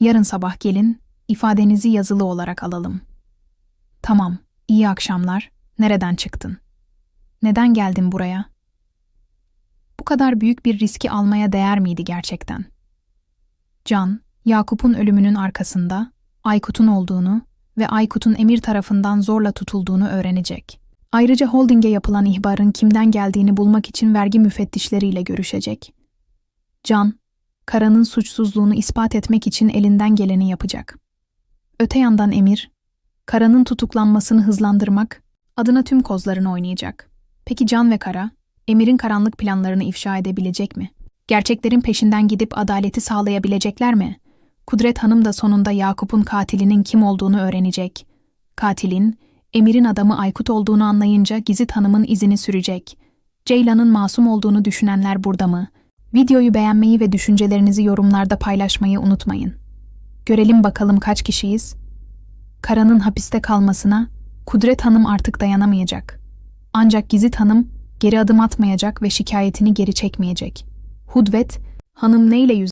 Yarın sabah gelin, ifadenizi yazılı olarak alalım. Tamam, iyi akşamlar. Nereden çıktın? Neden geldin buraya? Bu kadar büyük bir riski almaya değer miydi gerçekten? Can, Yakup'un ölümünün arkasında Aykut'un olduğunu ve Aykut'un Emir tarafından zorla tutulduğunu öğrenecek. Ayrıca holdinge yapılan ihbarın kimden geldiğini bulmak için vergi müfettişleriyle görüşecek. Can, Kara'nın suçsuzluğunu ispat etmek için elinden geleni yapacak. Öte yandan Emir, Kara'nın tutuklanmasını hızlandırmak adına tüm kozlarını oynayacak. Peki Can ve Kara, Emir'in karanlık planlarını ifşa edebilecek mi? Gerçeklerin peşinden gidip adaleti sağlayabilecekler mi? Kudret Hanım da sonunda Yakup'un katilinin kim olduğunu öğrenecek. Katilin, Emir'in adamı Aykut olduğunu anlayınca Gizit Hanım'ın izini sürecek. Ceylan'ın masum olduğunu düşünenler burada mı? Videoyu beğenmeyi ve düşüncelerinizi yorumlarda paylaşmayı unutmayın. Görelim bakalım kaç kişiyiz? Kara'nın hapiste kalmasına Kudret Hanım artık dayanamayacak. Ancak Gizit Hanım geri adım atmayacak ve şikayetini geri çekmeyecek. Hudvet, hanım neyle yüz